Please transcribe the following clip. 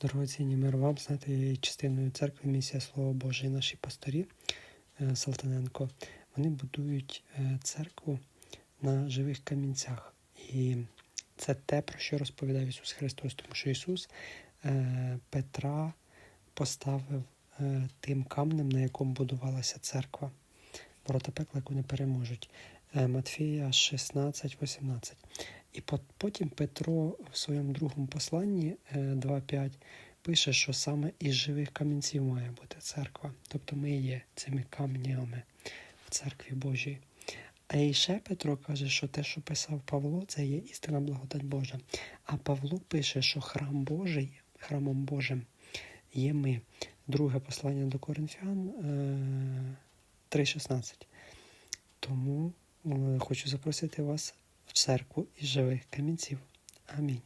Дорогоцінні мир вам, є частиною церкви місія Слово Боже і наші пасторі е, Салтаненко. Вони будують е, церкву на живих камінцях. І це те, про що розповідав Ісус Христос, тому що Ісус е, Петра поставив тим камнем, на якому будувалася церква. Ворота пекла, яку не переможуть. Е, Матфія 16, 18. І потім Петро в своєму другому посланні е, 2.5 пише, що саме із живих камінців має бути церква. Тобто ми є цими камнями в церкві Божій. А і ще Петро каже, що те, що писав Павло, це є істина благодать Божа. А Павло пише, що храм Божий, храмом Божим є ми. Друге послання до Коринфян е, 3.16. Тому е, хочу запросити вас в церкву із живих камінців. Амінь.